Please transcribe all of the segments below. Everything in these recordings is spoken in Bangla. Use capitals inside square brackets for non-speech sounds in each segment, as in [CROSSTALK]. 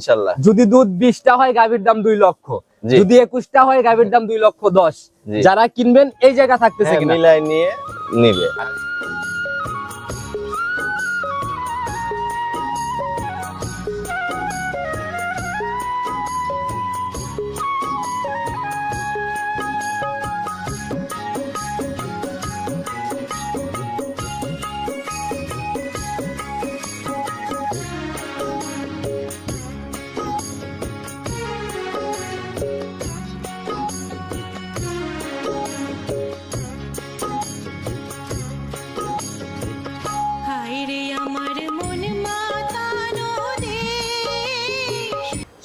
ইনশাল্লাহ। যদি দুধ বিশটা হয় গাভীর দাম দুই লক্ষ। যদি একুশটা হয় গাভীর দাম দুই লক্ষ দশ। যারা কিনবেন এই জায়গা থাকতেছে হ্যাঁ, মিলাই নিয়ে নিবে।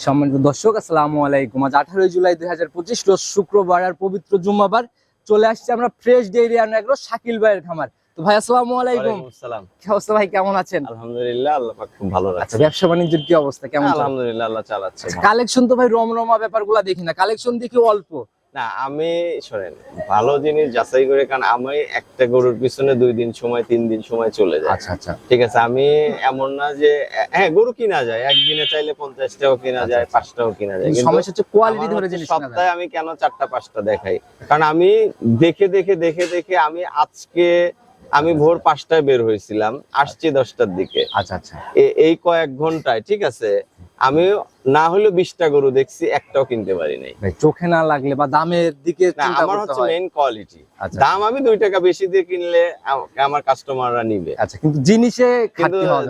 সম্মানিত দর্শক আসসালামু আলাইকুম। আজ আঠারোই জুলাই দুই হাজার পঁচিশ রোজ শুক্রবার আর পবিত্র জুম্মাবার। চলে আসছি আমরা ফ্রেশ ডেইরি আর এগ্রো শাকিল ভাইয়ের খামার। তো ভাই আসসালামু আলাইকুম। আসসালাম। কি অবস্থা ভাই কেমন আছেন? আলহামদুলিল্লাহ আল্লাহ পাক খুব ভালো আচ্ছা ব্যবসা বাণিজ্যের কি অবস্থা? কেমন? আলহামদুলিল্লাহ আল্লাহ চালাচ্ছে। কালেকশন তো ভাই রমরমা ব্যাপারগুলো দেখি না। কালেকশন দেখি অল্প। না আমি শোনেন ভালো জিনিস যাচাই করে কারণ আমি একটা গরুর পিছনে দুই দিন সময় তিন দিন সময় চলে যায়। আচ্ছা আচ্ছা। ঠিক আছে আমি এমন না যে হ্যাঁ গরু কিনা যায় একদিনে চাইলে পঞ্চাশটাও কিনা আচ্ছা, যায় আচ্ছা। পাঁচটাও কিনা যায় সমস্যা হচ্ছে কোয়ালিটি ধরে জিনিস সপ্তাহে আমি কেন চারটা পাঁচটা দেখাই? কারণ আমি দেখে দেখে দেখে দেখে আমি আজকে আমি ভোর পাঁচটায় বের হয়েছিলাম আসছি দশটার দিকে। আচ্ছা আচ্ছা। এই কয়েক ঘন্টায় ঠিক আছে? আমি না হলে বিশটা গরু দেখছি একটাও কিনতে পারি নাই। চোখে না লাগলে বা দামের দিকে আমার হচ্ছে মেইন কোয়ালিটি আচ্ছা। দাম আমি দুই টাকা বেশি দিয়ে কিনলে আমার কাস্টমাররা নিবে। আচ্ছা কিন্তু জিনিসে।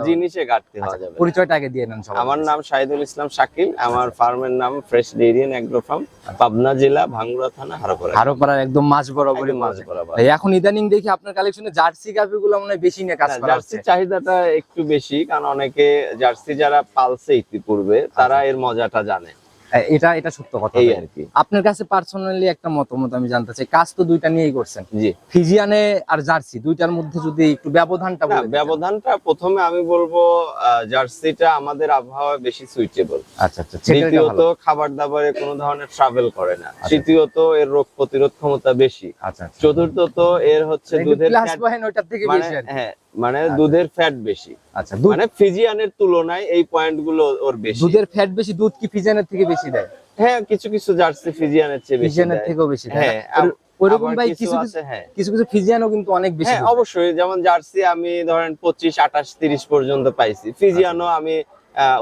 জিনিসে ঘাটতি হওয়া আচ্ছা, যাবে না। পরিচয়টা আগে দিয়ে নেন আমার নাম শাহিদুল ইসলাম শাকিল আমার ফার্মের নাম ফ্রেশ ডেরিয়ান অ্যাগ্রো ফার্ম পাবনা জেলা ভাঙ্গুড়া থানা হারোপাড়া। আরও পাড়ার একদম মাঝ বরাবরই মাঝ বরাবর। এখন ইদানিং দেখি আপনার কালেকশনে জার্সি গাভি গুলো মনে হয় বেশি নিয়ে কাজ করা জার্সির চাহিদাটা একটু বেশি কারণ অনেকে জার্সি যারা পালছে ইতিপূর্বে তারা এর মজাটা জানে। এটা এটা সত্য কথা এই আর কি। আপনার কাছে পার্সোনালি একটা মতামত আমি জানতে চাই। কাজ তো দুইটা নিয়েই করছেন। জি। ফিজিয়ানে আর জার্সি দুইটার মধ্যে যদি একটু ব্যবধানটা না বলে দিতেন। ব্যবধানটা প্রথমে আমি বলব জার্সিটা আমাদের আবহাওয়া বেশি সুইটেবল আচ্ছা আচ্ছা দ্বিতীয়ত খাবার দাবারে কোনো ধরনের ট্রাভেল করে না। আচ্ছা। তৃতীয়ত এর রোগ প্রতিরোধ ক্ষমতা বেশি। আচ্ছা আচ্ছা। চতুর্থত এর হচ্ছে দুধের প্লাস পয়েন্ট ওইটার থেকে মানে বেশি হ্যাঁ মানে দুধের ফ্যাট বেশি। আচ্ছা মানে ফিজিয়ানের তুলনায় এই পয়েন্টগুলো ওর বেশি। দুধের ফ্যাট বেশি দুধ কি ফিজিয়ানের থেকে বেশি দেয়? হ্যাঁ কিছু কিছু জার্সি ফিজিয়ানের চেয়ে বেশি ফিজিয়ানের থেকেও বেশি দেয় হ্যাঁ ওইরকম ভাই কিছু কিছু হ্যাঁ। কিছু কিছু ফিজিয়ানও কিন্তু অনেক বেশি হ্যাঁ অবশ্যই। যেমন জার্সি আমি ধরেন পঁচিশ আঠাশ তিরিশ পর্যন্ত পাইছি। ফিজিয়ানও আমি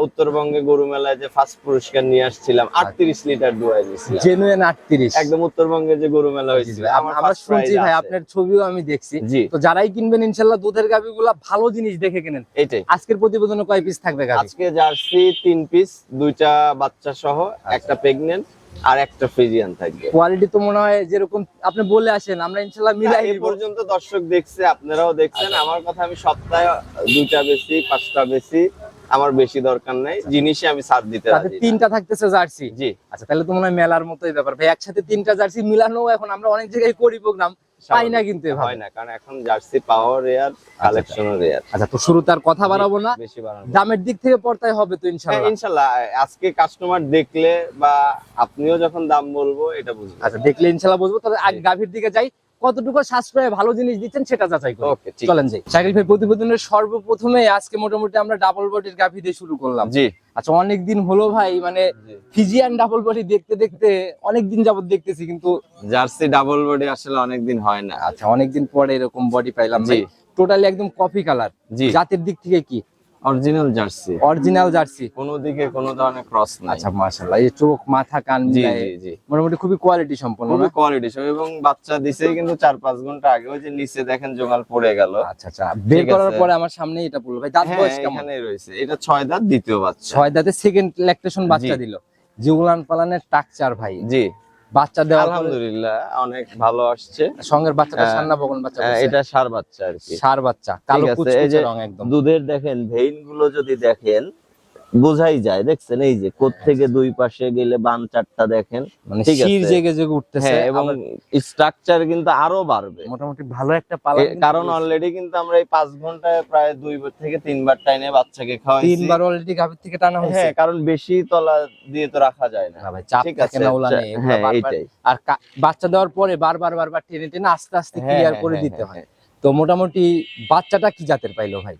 উত্তরবঙ্গে গরু মেলায় যে ফার্স্ট পুরস্কার নিয়ে আসছিলাম আটত্রিশ লিটার দুয়াই দিয়েছিলাম। জেনুইন আটত্রিশ। একদম উত্তরবঙ্গে যে গরু মেলা হয়েছিল আমার শুনছি ভাই আপনার ছবিও আমি দেখছি। তো যারাই কিনবেন ইনশাল্লাহ দুধের গাভিগুলা ভালো জিনিস দেখে কিনেন। এইটাই আজকের প্রতিবেদনে কয় পিস থাকবে আজকে জার্সি তিন পিস দুইটা বাচ্চা সহ আচ্ছা। একটা প্রেগনেন্ট আর একটা ফ্রিজিয়ান থাকবে। কোয়ালিটি তো মনে হয় যেরকম আপনি বলে আসেন আমরা ইনশাল্লাহ মিলাই এ দিব। পর্যন্ত দর্শক দেখছে আপনারাও দেখছেন। আচ্ছা। আমার কথা আমি সপ্তাহে দুইটা বেশি পাঁচটা বেশি। আমার বেশি দরকার নাই জিনিসে আমি সাথ দিতে রাজি তিনটা থাকতেছে জার্সি। জি। আচ্ছা তাহলে তো মনে হয় মেলার মতোই ব্যাপার। ভাই একসাথে তিনটা জার্সি মিলানো এখন আমরা অনেক জায়গায় করি প্রোগ্রাম। পাই না কিন্তু হয় না কারণ এখন জার্সি পাওয়ার রেয়ার কালেকশনও রেয়ার। আচ্ছা তো শুরু তার কথা বাড়াবো না। বেশি বাড়ানো দামের দিক থেকে পড়তাই হবে তো হ্যাঁ, ইনশাল্লাহ। ইনশাল্লাহ। আজকে কাস্টমার দেখলে বা আপনিও যখন দাম বলব এটা বুঝবেন। আচ্ছা দেখলে ইনশাল্লাহ বুঝব। তবে আগে গাভীর দিকে যাই। কতটুকু সাশ্রয়ে ভালো জিনিস দিচ্ছেন সেটা যাচাই চলেন যাই। শাকিল ভাই প্রতিবেদনের সর্বপ্রথমে আজকে মোটামুটি আমরা ডাবল বডির গাভী দিয়ে শুরু করলাম। জি। আচ্ছা অনেক দিন হলো ভাই মানে। ফিজিয়ান ডাবল বডি দেখতে দেখতে অনেক দিন যাবত দেখতেছি কিন্তু জার্সি ডাবল বডি আসলে অনেকদিন হয় না। আচ্ছা অনেকদিন পরে এরকম বডি পাইলাম জি। ভাই। টোটালি একদম কফি কালার জি। জাতের দিক থেকে কি? অরিজিনাল জার্সি অরিজিনাল জার্সি কোনো দিকে কোনো ধরনের ক্রস নাই। আচ্ছা মাশাআল্লাহ। এই চোখ মাথা কান জি জি মোটামুটি খুবই কোয়ালিটি সম্পন্ন খুবই কোয়ালিটি এবং বাচ্চা দিছে কিন্তু চার পাঁচ ঘণ্টা আগে। ওই যে নিচে দেখেন জোগাল পড়ে গেল। আচ্ছা আচ্ছা। বের করার পরে আমার সামনে এটা পড়ল। ভাই দাঁত হ্যাঁ বয়স কেমন? এখানেই রয়েছে। এটা ছয় দাঁত দ্বিতীয় বাচ্চা। ছয় দাঁতে সেকেন্ড ল্যাকটেশন বাচ্চা। দিল। জিউলান পালানের টাকচার ভাই। জি। বাচ্চা দেওয়া আলহামদুলিল্লাহ অনেক ভালো আসছে। সঙ্গের বাচ্চাটা হ্যাঁ, সান্না বগন বাচ্চা এটা সার বাচ্চা আর কি। সার বাচ্চা কালো কুচকুচে রং একদম। দুধের দেখেন ভেইনগুলো যদি দেখেন বোঝাই যায় দেখছেন? এই যে কোথ থেকে দুই পাশে গেলে বান চারটা দেখেন? মানে শির জেগে জেগে উঠতেছে হ্যাঁ এবং স্ট্রাকচার কিন্তু আরও বাড়বে। মোটামুটি ভালো একটা পালা কারণ অলরেডি কিন্তু আমরা এই পাঁচ ঘন্টায় প্রায় দুই থেকে তিনবার টাইনে বাচ্চাকে খাওয়াইছি। তিনবার অলরেডি গাভীর থেকে টানা হয়েছে। হ্যাঁ কারণ বেশি তলা দিয়ে তো রাখা যায় না। না ভাই চাপ ঠিক থাকে আছে? না ওলানে হ্যাঁ আর বাচ্চা দেওয়ার পরে বারবার বারবার টেনে টেনে আস্তে আস্তে হ্যাঁ, ক্লিয়ার হ্যাঁ, করে হ্যাঁ, দিতে হ্যাঁ, হয়। তো মোটামুটি বাচ্চাটা কি জাতের পাইলো ভাই?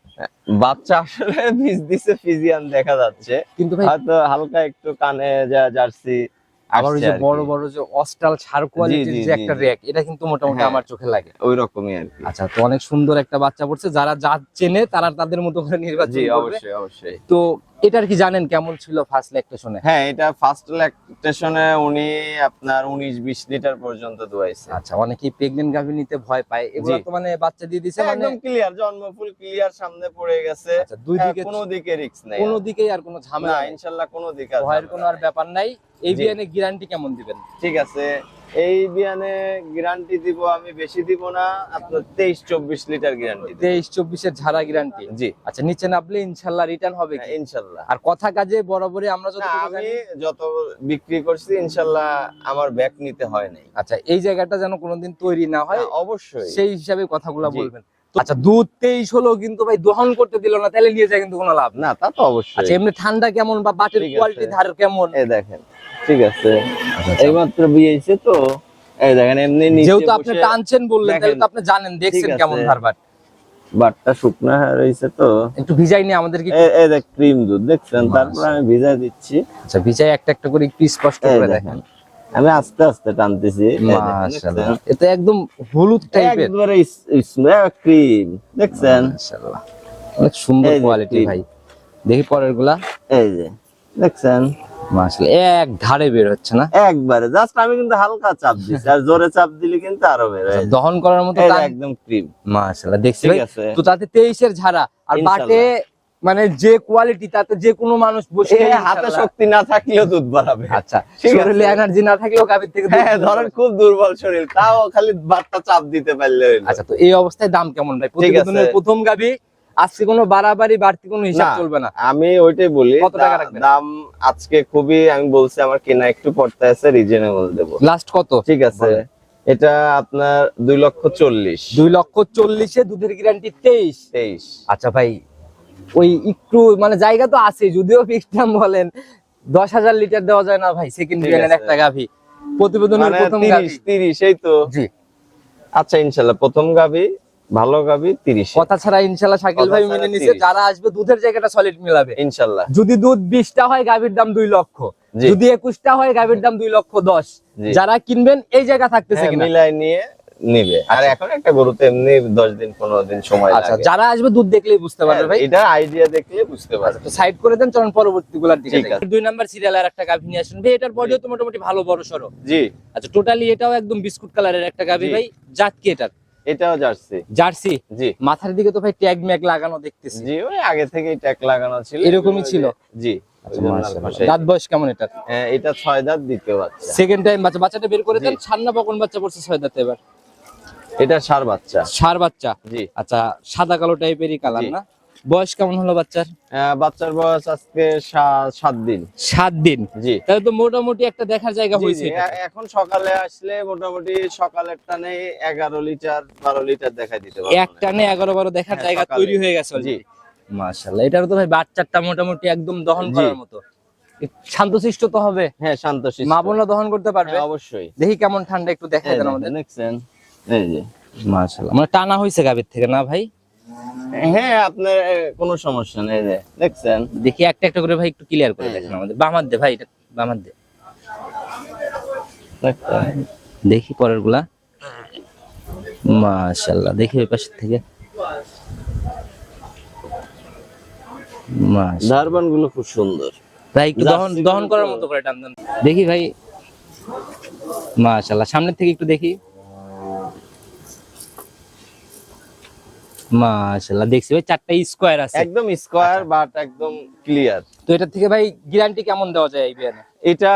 বাচ্চা আসলে বীজ দিছে ফিজিয়ান দেখা যাচ্ছে। কিন্তু ভাই হয়তো হালকা একটু কানে যা জার্সি আবার ওই যে বড় বড় যে অস্টাল ছাড় কোয়ালিটির যে একটা। রেক এটা কিন্তু মোটামুটি হ্যাঁ। আমার চোখে লাগে। ওই রকমই আর কি। আচ্ছা তো অনেক সুন্দর একটা বাচ্চা পড়ছে। যারা জাত চেনে তারা তাদের মতো করে নির্বাচন করবে। অবশ্যই অবশ্যই। তো এটার কি জানেন কেমন ছিল ফার্স্ট ল্যাকটেশনে হ্যাঁ এটা ফার্স্ট ল্যাকটেশনে উনি আপনার উনিশ বিশ লিটার পর্যন্ত দুয়াইছে আচ্ছা অনেকেই প্রেগনেন্ট গাভী নিতে ভয় পায়। এগুলো। তো মানে বাচ্চা দিয়ে দিছে মানে একদম ক্লিয়ার জন্মফুল ক্লিয়ার সামনে পড়ে গেছে। আচ্ছা দুই হ্যাঁ, দিকে কোনো দিকে রিস্ক নাই। কোনো দিকেই আর কোনো ঝামেলা নাই। ইনশাআল্লাহ কোনো দিকে ভয়ের কোনো আর ব্যাপার নাই। এই। বিয়ানে গ্যারান্টি কেমন দিবেন? ঠিক আছে। এই বিয়ানে গ্যারান্টি দিব আমি বেশি দিব না আপনার তেইশ চব্বিশ লিটার গ্যারান্টি তেইশ চব্বিশের ঝাড়া গ্যারান্টি জি। আচ্ছা নিচে নামলে ইনশাল্লাহ রিটার্ন হবে কি? হ্যাঁ, ইনশাল্লাহ। আর কথা কাজে বরাবরই আমরা যতটুকু আমি যত বিক্রি করছি ইনশাল্লাহ আমার ব্যাক নিতে হয় নাই। আচ্ছা এই জায়গাটা যেন কোনোদিন তৈরি না হয় অবশ্যই। সেই হিসাবে কথাগুলো। বলবেন। আচ্ছা দুধ তেইশ হলো কিন্তু ভাই দহন করতে দিল না তাহলে নিয়ে যায় কিন্তু কোনো লাভ না তা তো অবশ্যই। আচ্ছা এমনি ঠান্ডা কেমন বা বাটের কোয়ালিটি ধার কেমন? দেখেন। ঠিক আছে। আচ্ছা, এইমাত্র বিয়েছে তো। এই দেখেন এমনি নিচে যেহেতু আপনি টানছেন বললেন তাহলে তো আপনি জানেন দেখছেন কেমন। বাটটা শুকনা রয়েছে তো। একটু ভিজাই নিয়ে আমাদেরকে এই এই দেখ ক্রিম দুধ দেখছেন? তারপর আমি ভিজাই দিচ্ছি। আচ্ছা ভিজাই একটা একটা করে একটু স্পষ্ট করে দেখেন। দেখেন। আমি আস্তে আস্তে টানতেছি। মাশাআল্লাহ। এটা একদম হলুদ টাইপের একবারে ক্রিম দেখছেন? মাশাআল্লাহ। অনেক সুন্দর কোয়ালিটি ভাই। দেখি পরেরগুলা এই যে দেখছেন? এক ধারে বের হচ্ছে না? একবারে জাস্ট আমি কিন্তু হালকা চাপ আর জোরে চাপ দিলে কিন্তু আরও বের হয়ে দহন করার মতো এই যে টান- একদম ক্রিম মাশাআল্লাহ দেখছি ভাই তো তাতে তেইশের ঝাড়া আর বাটে মানে যে কোয়ালিটি তাতে যে কোনো মানুষ বসে হাতে শক্তি না থাকলেও দুধ বাড়াবে। আচ্ছা শরীরে এনার্জি না থাকলেও গাভীর থেকে হ্যাঁ ধরেন খুব দুর্বল শরীর তাও খালি বাটটা চাপ দিতে পারলে আচ্ছা তো এই অবস্থায় দাম কেমন ভাই? প্রথম গাভী আজকে কোনো বাড়াবাড়ি বাড়তি কোনো হিসাব। চলবে না। আমি ওইটাই বলি কত টাকা রাখবেন? দাম আজকে খুবই আমি বলছি আমার কেনা একটু পড়তে আছে রিজনেবল দেবো। লাস্ট কত? ঠিক আছে এটা আপনার দুই লক্ষ চল্লিশ। দুই লক্ষ চল্লিশে দুধের গ্যারান্টি তেইশ। তেইশ। আচ্ছা ভাই ওই একটু মানে জায়গা তো আছে যদিও ফিক্সড দাম বলেন দশ হাজার লিটার দেওয়া যায় না ভাই সেকেন্ড বিয়ানের একটা গাভী। প্রতিবেদনের মানে প্রথম তিরিশ গাভী। তিরিশ এই তো। জি। আচ্ছা ইনশাল্লাহ প্রথম গাবি ভালো গাবি তিরিশ কথা ছাড়া ইনশাল্লাহ শাকিল ভাই মেনে নিছে যারা আসবে দুধের জায়গাটা সলিড মিলাবে। ইনশাল্লাহ। যদি দুধ বিশটা হয় গাভীর দাম দুই লক্ষ। যদি একুশটা হয় গাভীর দাম দুই লক্ষ দশ। জি। যারা কিনবেন এই জায়গা থাকতেছে হ্যাঁ, কিনা? মিলাই নিয়ে নিবে। আর আচ্ছা। এখন একটা গরুতে এমনি দশ দিন পনেরো দিন সময় আচ্ছা যারা আসবে দুধ দেখলেই বুঝতে পারবে হ্যাঁ, ভাই। এটা আইডিয়া দেখলে বুঝতে পারবে। তো সাইড করে দেন চলুন পরবর্তী গুলার দিকে যাই। দুই নাম্বার সিরিয়াল আর একটা গাভী নিয়ে আসুন। ভাই এটার বডিও তো মোটামুটি ভালো বড় সরো। জি। আচ্ছা টোটালি এটাও একদম বিস্কুট কালারের একটা গাভী ভাই। জাত কি এটার? এটাও জার্সি। জার্সি? জি। মাথার দিকে তো ভাই ট্যাগ ম্যাগ লাগানো দেখতেছি। জি ওই আগে থেকেই ট্যাগ লাগানো ছিল। এরকমই ছিল? জি। দাঁত বয়স কেমন এটা হ্যাঁ, এটা ছয় দাঁত দ্বিতীয় বাচ্চা। সেকেন্ড টাইম বাচ্চা। বাচ্চাটা বের করে দেন জি। ছান্না বকন বাচ্চা পড়ছে ছয় দাঁতে এবার। এটা সার বাচ্চা। সার বাচ্চা? জি। আচ্ছা সাদা কালো টাইপেরই কালার না? বয়স কেমন হলো বাচ্চার? বাচ্চার বয়স আজকে সাত দিন। সাত দিন? জি। তাহলে তো মোটামুটি একটা দেখার জায়গা হয়েছে এখন সকালে আসলে মোটামুটি সকালের টানে এগারো লিটার বারো লিটার দেখাই দিতে পারব। এক টানে এগারো বারো দেখার হ্যাঁ, জায়গা তৈরি হয়ে গেছে জি। মাশাল্লাহ এটার তো ভাই বাচ্চাটা মোটামুটি একদম দহন করার মতো। শান্তশিষ্ট তো হবে। হ্যাঁ শান্ত শিষ্ট। মা বোনরা দহন করতে পারবে। হ্যাঁ, অবশ্যই। দেখি কেমন ঠান্ডা একটু এই দেন আমাদের। দেখছেন? এই যে মাশাল্লাহ মানে টানা হয়েছে গাভীর থেকে না ভাই? হ্যাঁ আপনার কোনো সমস্যা নেই যে দেখছেন? দেখি একটা একটা করে ভাই একটু ক্লিয়ার করে দেখেন আমাদের। বামার দে ভাই এটা বামার দে? দেখি পরেরগুলা মাশাল্লাহ দেখি ওই পাশের থেকে। ধারবানগুলো খুব সুন্দর। ভাই একটু দহন দহন করার মতো করে টান দেখি ভাই। মাশাল্লাহ সামনের থেকে একটু দেখি। মাশাল্লাহ দেখছি ভাই চারটা স্কোয়ার আছে। একদম স্কোয়ার বাট একদম ক্লিয়ার তো এটার থেকে ভাই গ্যারান্টি কেমন দেওয়া যায় এই বিয়ানে? এটা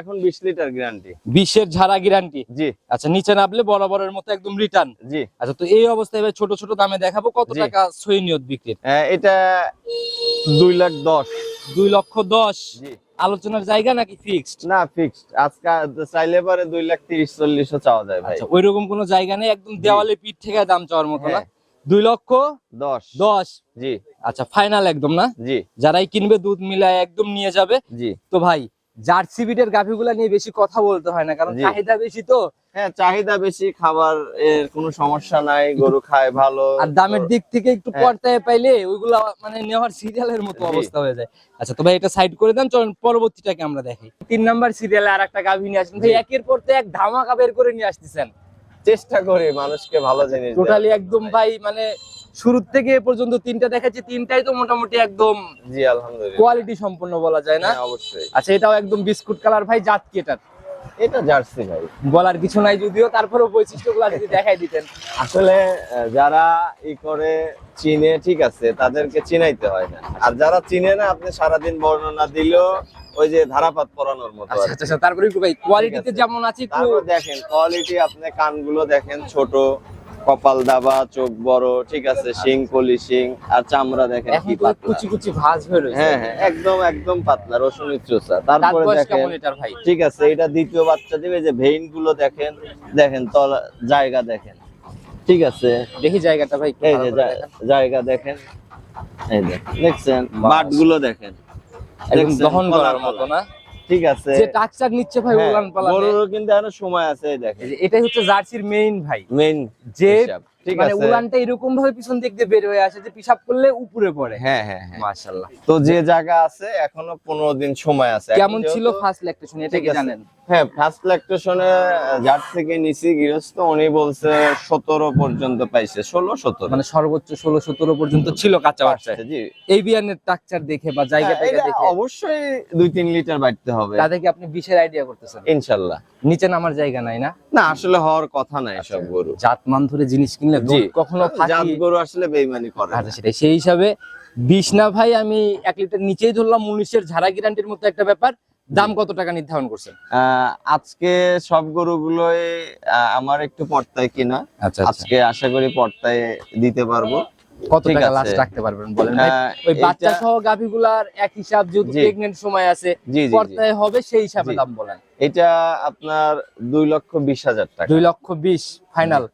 এখন বিশ লিটার গ্যারান্টি বিশের ঝাড়া গ্যারান্টি জি। আচ্ছা নিচে নামলে বরাবরের মতো একদম রিটার্ন জি। আচ্ছা তো এই অবস্থায় ভাই ছোট ছোট দামে দেখাবো কত টাকা সই নিয়ত বিক্রির? আহ, এটা দুই লাখ দশ। দুই লক্ষ দশ? জি। আলোচনার জায়গা নাকি ফিক্সড না ফিক্সড আজকে চাইলে পরে দুই লাখ তিরিশ চল্লিশও চাওয়া যায় ভাই। আচ্ছা ওইরকম কোনো জায়গা নেই একদম দেওয়ালে পিঠ থেকে দাম চাওয়ার মতো না? হ্যাঁ। দুই লক্ষ দশ। দশ। জি। আচ্ছা ফাইনাল একদম না? জি। যারাই কিনবে দুধ মিলায় একদম নিয়ে যাবে। জি। তো ভাই জার্সি বিটের গাভিগুলা নিয়ে বেশি কথা বলতে হয় না কারণ চাহিদা বেশি তো। হ্যাঁ চাহিদা বেশি খাবার এর কোনো সমস্যা নাই গরু খায় ভালো। আর দামের দিক থেকে একটু হ্যাঁ। পর্দায় পাইলে ওইগুলা মানে নেওয়ার সিরিয়ালের মতো অবস্থা হয়ে যায়। আচ্ছা তো ভাই এটা সাইড করে দেন চলুন পরবর্তীটাকে আমরা দেখি। তিন নাম্বার সিরিয়ালে আর একটা গাভি নিয়ে আসছেন। একের পর তো এক ধামাকা বের করে নিয়ে আসতেছেন। চেষ্টা করি মানুষকে ভালো জিনিস টোটালি একদম ভাই। মানে শুরুর থেকে এ পর্যন্ত তিনটা দেখাচ্ছি তিনটাই তো মোটামুটি একদম জি আলহামদুলিল্লাহ। কোয়ালিটি সম্পন্ন বলা যায় না? হ্যাঁ, অবশ্যই। আচ্ছা এটাও একদম বিস্কুট কালার ভাই জাত কি এটার এটা জার্সি ভাই। বলার কিছু নাই যদিও তারপরে বৈশিষ্ট্যগুলো যদি দেখাই দিতেন। আসলে যারা ই করে চিনে ঠিক আছে তাদেরকে চিনাইতে হয় না। আর যারা চিনে না আপনি সারাদিন বর্ণনা দিলেও ওই যে ধারাপাত পড়ানোর মতো আচ্ছা আচ্ছা তারপরে ভাই কোয়ালিটিতে যেমন আছে দেখেন কোয়ালিটি আপনি কানগুলো দেখেন ছোট। কপাল দাবা চোখ বড় ঠিক আছে শিং কলি শিং আর চামড়া দেখেন কি পাতলা। কুচি কুচি ভাঁজ হয়ে রয়েছে। হ্যাঁ হ্যাঁ একদম একদম পাতলা রসুন চোষা তারপরে দেখেন ভাই? ঠিক আছে এটা দ্বিতীয় বাচ্চা দিবে যে ভেইনগুলো দেখেন দেখেন তলা জায়গা দেখেন। ঠিক আছে। দেখি জায়গাটা ভাই এই যে দেখান। জায়গা দেখেন এই যে দেখছেন। বাটগুলো দেখেন। একদম দহন করার। মতো না? ঠিক আছে। যে টাকচাক নিচ্ছে ভাই হ্যাঁ, উলান পালানে গরুরও কিন্তু এখনও সময় আছে দেখেন। এটাই হচ্ছে জার্সির মেইন ভাই। মেইন যে ঠিক মানে আছে। উলানটা এরকম ভাবে পিছন দিক দিয়ে বের হয়ে আসে যে পিসাব করলে উপরে পড়ে। হ্যাঁ হ্যাঁ হ্যাঁ। মাশাআল্লাহ। তো যে জায়গা আছে এখনও পনেরো দিন সময় আছে। কেমন ছিল ফার্স্ট ল্যাকটেশন এটা কি জানেন? হ্যাঁ ফার্স্ট ল্যাকটেশনে যার থেকে নিছি গৃহস্থ উনি বলছে সতেরো পর্যন্ত পাইছে ষোলো সতেরো। মানে সর্বোচ্চ ষোলো সতেরো পর্যন্ত ছিল কাঁচা বাচ্চায় জি। এই বিয়ানের টাকচার দেখে বা জায়গা হ্যাঁ, দেখে অবশ্যই দুই তিন লিটার বাড়তে হবে। তাতে কি আপনি বিশের আইডিয়া করতেছেন। ইনশাল্লাহ। নিচে নামার জায়গা নাই না? না আসলে হওয়ার কথা নাই সব গরু। জাত মান ধরে জিনিস কিনলে কখনো জাত গরু আসলে বেইমানি করে আচ্ছা সেটাই। সেই হিসাবে বিশ না ভাই আমি এক লিটার নিচেই ধরলাম উনিশের ঝাড়া গ্যারান্টির মতো একটা ব্যাপার। দাম কত টাকা নির্ধারণ করছেন আজকে সব গরুগুলোই আমার একটু পর্তায় কিনা। আচ্ছা আজকে আশা করি পর্তায় দিতে পারব। কত টাকা। লাস্ট রাখতে পারবেন বলেন? ওই বাচ্চা সহ গাভিগুলার এক হিসাব যেহেতু জি। সময় আছে হবে সেই হিসাবে দাম বলেন। এটা আপনার দুই লক্ষ বিশ হাজার টাকা। দুই লক্ষ বিশ ফাইনাল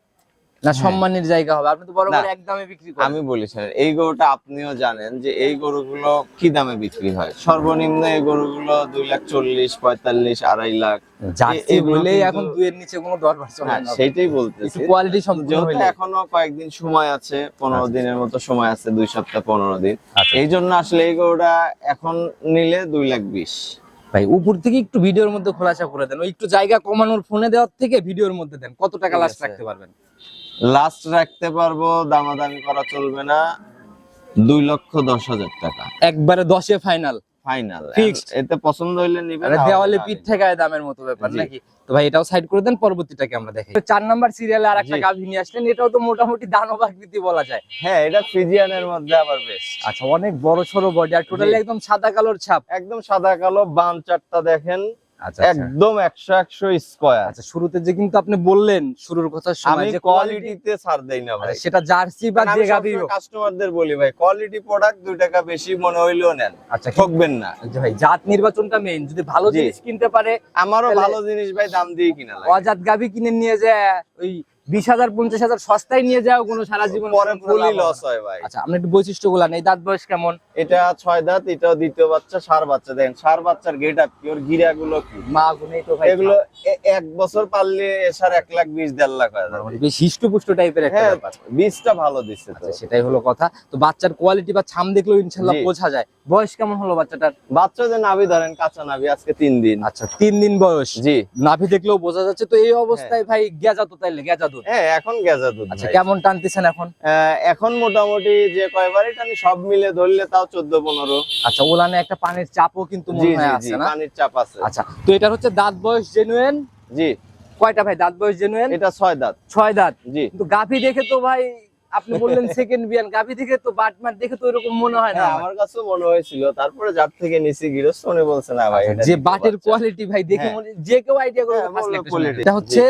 না হ্যাঁ। সম্মানের জায়গা হবে। আপনি তো বড় বড় এক দামে বিক্রি করেন। আমি বলি শোনেন, এই গরুটা আপনিও জানেন যে এই গরুগুলো কি দামে বিক্রি হয়? সর্বনিম্ন এই গরুগুলো দুই লাখ চল্লিশ পঁয়তাল্লিশ আড়াই লাখ। জার্সি এগুলো বলেই এখন দুইয়ের নিচে কোনো দরবার চলে হ্যাঁ না সেইটাই বলতেছি। কোয়ালিটি সম্পূর্ণ এখনও কয়েকদিন সময় আছে পনেরো আচ্ছা। দিনের মতো সময় আছে দুই সপ্তাহ পনেরো দিন। আচ্ছা। এই জন্য আসলে এই গরুটা এখন নিলে দুই লাখ বিশ। ভাই উপর থেকে একটু ভিডিওর মধ্যে খোলাসা করে দেন। ওই একটু জায়গা কমানোর ফোনে দেওয়ার থেকে ভিডিওর মধ্যে দেন। কত টাকা লাস্ট রাখতে পারবেন? লাস্ট রাখতে পারব দামাদামি করা চলবে না। দুই লক্ষ দশ হাজার টাকা। একবারে দশে ফাইনাল ফাইনাল এতে পছন্দ হইলে নিবে আরে দেওয়ালে পিঠ ঠেকায় দামের মতো ব্যাপার নাকি? তো ভাই এটাও সাইড করে দেন পরবর্তীটাকে আমরা দেখি চার নাম্বার সিরিয়ালে আর একটা। গাভী নিয়ে আসলেন এটাও তো মোটামুটি দানব আকৃতি বলা যায়। হ্যাঁ এটা ফিজিয়ানের মধ্যে আবার বেশ আচ্ছা অনেক বড় সড়ো বডি আর টোটালি একদম সাদা কালোর ছাপ। একদম সাদা কালো বান চারটা দেখেন। একদম একশো একশো স্কোয়ার আচ্ছা শুরুতে যে কিন্তু আপনি বললেন শুরুর কথা আমি কোয়ালিটিতে ছাড় দেই না ভাই। সেটা জার্সি বা যে হোক। কাস্টমারদের বলি ভাই কোয়ালিটি প্রোডাক্ট দুই টাকা বেশি মনে হইলেও নেন। আচ্ছা ঠকবেন না। ভাই জাত নির্বাচনটা মেইন যদি ভালো জিনিস কিনতে পারে আমারও ভালো জিনিস ভাই দাম দিয়ে কিনা লাগে। অজাত গাভী কিনে নিয়ে যায় ওই বিশ হাজার পঞ্চাশ হাজার সস্তায় নিয়ে যাও কোনো সারা জীবন পরে ফুলই লস হয় ভাই। আচ্ছা আপনি একটু বৈশিষ্ট্যগুলা নেই। দাঁত বয়স কেমন? এটা ছয় দাঁত এটা দ্বিতীয় বাচ্চা সার বাচ্চা। দেখেন সার বাচ্চার গেট আপ কি? ওর গিরা গুলো কি? মা গুনেই তো ভাই এগুলো এক বছর পারলে এসার এক লাখ বিশ দেড় লাখ হয়ে যাবে। বেশ হিষ্টপুষ্ট টাইপের একটা হ্যাঁ ব্যাপার। বীজটা ভালো দিচ্ছে তো। আচ্ছা সেটাই হলো কথা। তো বাচ্চার কোয়ালিটি বা ছাম দেখলেও ইনশাল্লাহ বোঝা যায়। বয়স কেমন হলো বাচ্চাটার? বাচ্চা যে নাভি ধরেন কাঁচা নাভি আজকে তিন দিন। আচ্ছা তিন দিন বয়স। জি। নাভি দেখলেও বোঝা যাচ্ছে। তো এই অবস্থায় ভাই গেজা তো তাইলে গেজা দুধ? হ্যাঁ এখন গেজা দুধ আচ্ছা কেমন টানতেছেন এখন? এখন মোটামুটি যে সব মিলে ধরলে তাও চোদ্দ পনেরো। আচ্ছা ওলানে একটা পানির চাপও কিন্তু মনে হয় আছে না? পানির চাপ আছে। আচ্ছা তো এটা হচ্ছে দাঁত বয়স জি। কয়টা ভাই দাঁত বয়স জেনুয়েন এটা দাঁত। দাঁত? জি। কিন্তু গাভি দেখে তো ভাই আপনি বললেন সেকেন্ড বিয়ান গাভি দেখে তো বাটমার দেখে তো এরকম মনে হয় না হ্যাঁ, আমার। কাছেও মনে হয়েছিল। তারপরে যার থেকে নিচে উনি বলছে না ভাই আচ্ছা, যে বাটের কোয়ালিটি ভাই দেখে হ্যাঁ। মনে যে কেউ আইডিয়া করে হ্যাঁ। এটা হচ্ছে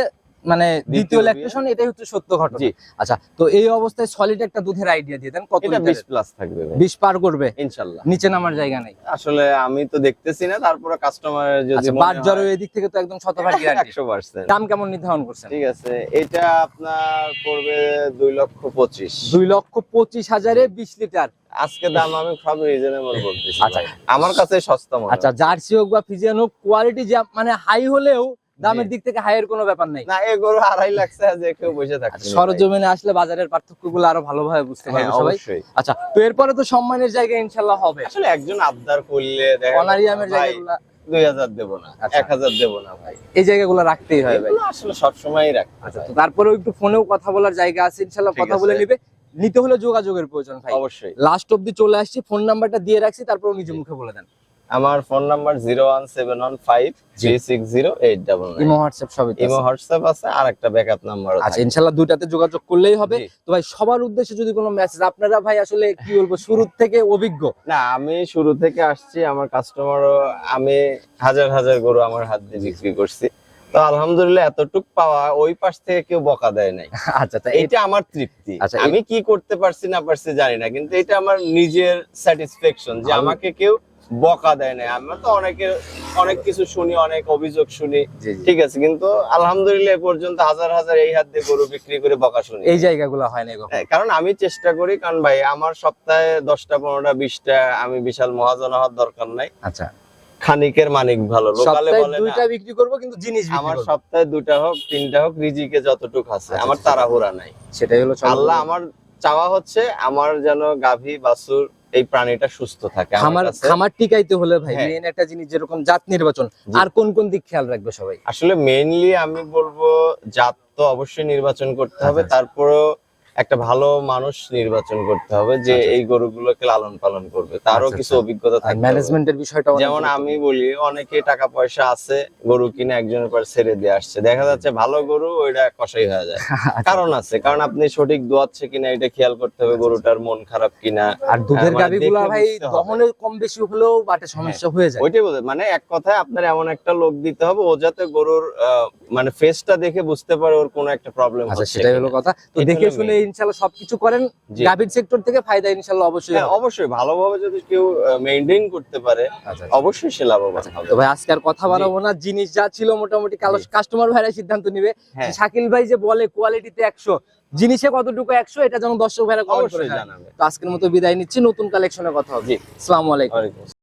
মানে দ্বিতীয় ল্যাকটেশন এটাই হচ্ছে সত্য ঘটনা। জি। আচ্ছা তো এই অবস্থায় সলিড একটা দুধের আইডিয়া দিয়ে দেন কত এটা লিটারের? বিশ প্লাস থাকবে ভাই। বিশ পার করবে? ইনশাল্লাহ। নিচে নামার জায়গা নাই। আসলে আমি তো দেখতেছি না তারপরে কাস্টমারের যদি আচ্ছা বাদ জড়ো এদিক থেকে তো একদম শতভাগ গ্যারান্টি একশো পার্সেন্ট দাম কেমন নির্ধারণ করছেন? ঠিক আছে এটা আপনার পড়বে দুই লক্ষ পঁচিশ। দুই লক্ষ পঁচিশ হাজারে বিশ লিটার আজকে দাম আমি সব রিজনেবল বলতেছি আচ্ছা। আমার কাছে সস্তা মনে আচ্ছা জার্সি হোক বা ফিজিয়ান হোক কোয়ালিটি যে মানে হাই হলেও দামের দিক থেকে হাইয়ের কোনো ব্যাপার নেই। না এ গরু আড়াই লাখ যে কেউ বসে থাকছে আচ্ছা, সরজমিনে আসলে বাজারের পার্থক্যগুলো আরও ভালোভাবে বুঝতে হ্যাঁ পারবে সবাই। আচ্ছা তো এরপরে তো সম্মানের জায়গা ইনশাল্লাহ হবে। আসলে একজন আবদার করলে অনারিয়ামের জায়গাগুলো দুই হাজার দেবো না আচ্ছা। এক হাজার দেবো না ভাই। এই জায়গাগুলো রাখতেই হয় ভাই। আসলে সবসময়ই রাখতে আচ্ছা। তারপরেও একটু ফোনেও কথা বলার জায়গা আছে কথা বলে। নিবে। নিতে হলে যোগাযোগের প্রয়োজন ভাই। অবশ্যই। লাস্ট অব্দি চলে আসছি ফোন নাম্বারটা দিয়ে রাখছি তারপর নিজে মুখে বলে দেন। আমার phone number zero one seven one five three six zero eight double imo WhatsApp সবই ইমো হোয়াটসঅ্যাপ আছে আর একটা ব্যাকআপ নাম্বার আচ্ছা ইনশাল্লাহ দুইটাতে যোগাযোগ করলেই হবে। তো ভাই সবার উদ্দেশ্যে যদি কোনো মেসেজ আপনারা ভাই আসলে কি বলব [LAUGHS] শুরু থেকে অভিজ্ঞ? না আমি শুরু থেকে আসছি আমার কাস্টমারও আমি হাজার হাজার গরু আমার হাত দিয়ে বিক্রি করছি। তো আলহামদুলিল্লাহ এতটুক পাওয়া ওই পাশ থেকে কেউ বকা দেয় নাই। [LAUGHS] আচ্ছা এটা আমার তৃপ্তি। আচ্ছা, আমি কি করতে পারছি না পারছি জানি না কিন্তু এটা আমার নিজের স্যাটিসফ্যাকশন যে আমাকে কেউ বকা দেয় না আমরা তো অনেকের অনেক কিছু শুনি অনেক অভিযোগ শুনি। ঠিক আছে কিন্তু আলহামদুলিল্লাহ পর্যন্ত হাজার হাজার এই হাত দিয়ে গরু বিক্রি করে বকা শুনি। এই জায়গাগুলো হয় না হ্যাঁ, কারণ আমি চেষ্টা করি কারণ ভাই আমার সপ্তাহে দশটা পনেরোটা বিশটা আমি বিশাল মহাজন হওয়ার দরকার নাই। আচ্ছা। খানিকের মানিক ভালো লোকালে বলে দুইটা বিক্রি করব কিন্তু জিনিস আমার সপ্তাহে দুটা হোক তিনটা হোক রিজিকে যতটুক আছে আচ্ছা, আমার আচ্ছা। তাড়াহুড়া নাই। সেটাই হলো আল্লাহ আমার চাওয়া হচ্ছে আমার যেন গাভী বাছুর এই প্রাণীটা সুস্থ থাকে আমার খামার টিকাইতে হলে ভাই মেইন মেন একটা জিনিস যেরকম জাত নির্বাচন আর কোন কোন দিক খেয়াল রাখবে সবাই? আসলে মেইনলি আমি বলব জাত তো অবশ্যই নির্বাচন করতে হবে আচ্ছা। তারপরেও একটা ভালো মানুষ নির্বাচন করতে হবে যে আচ্ছা। এই গরুগুলোকে লালন পালন করবে। তারও আচ্ছা, কিছু আচ্ছা। অভিজ্ঞতা হবে। ম্যানেজমেন্টের বিষয়টা যেমন আমি বলি অনেকে টাকা পয়সা আছে গরু কিনে একজনের পর ছেড়ে দিয়ে আসছে। দেখা যাচ্ছে ভালো গরু ওইটা কষাই হয়ে যায়। [LAUGHS] কারণ আছে কারণ আপনি সঠিক দোয়াচ্ছে কিনা এটা খেয়াল করতে হবে গরুটার মন খারাপ কিনা। আর দুধের মানে গাভিগুলা ভাই দহনে কম বেশি হলেও বাটে সমস্যা হয়ে যায়। ওইটাই বলতে মানে এক কথায় আপনার এমন একটা লোক দিতে হবে ও যাতে গরুর মানে ফেসটা দেখে বুঝতে পারে ওর কোনো একটা প্রবলেম আছে সেটাই হলো কথা। তো দেখে শুনে main। ইনশাআল্লাহ সবকিছু করেন। গাভীর সেক্টর থেকে ফায়দা ইনশাআল্লাহ অবশ্যই হ্যাঁ, অবশ্যই। ভালোভাবে যদি কেউ করতে পারে আচ্ছা, অবশ্যই সে লাভবান হবে। ভাই আজকে আর কথা বাড়াবো না। জিনিস যা ছিল মোটামুটি। কাস্টমার ভাইরা সিদ্ধান্ত নিবে। হ্যাঁ। শাকিল ভাই যে বলে কোয়ালিটিতে একশো জিনিসে কতটুকু একশো এটা যেন দর্শক ভাইরা কমেন্ট করে অবশ্যই জানাবে। তো আজকের মতো বিদায় নিচ্ছি। নতুন কালেকশনে কথা হবে। জি। আসসালামু আলাইকুম। ওয়ালাইকুম আসসালাম।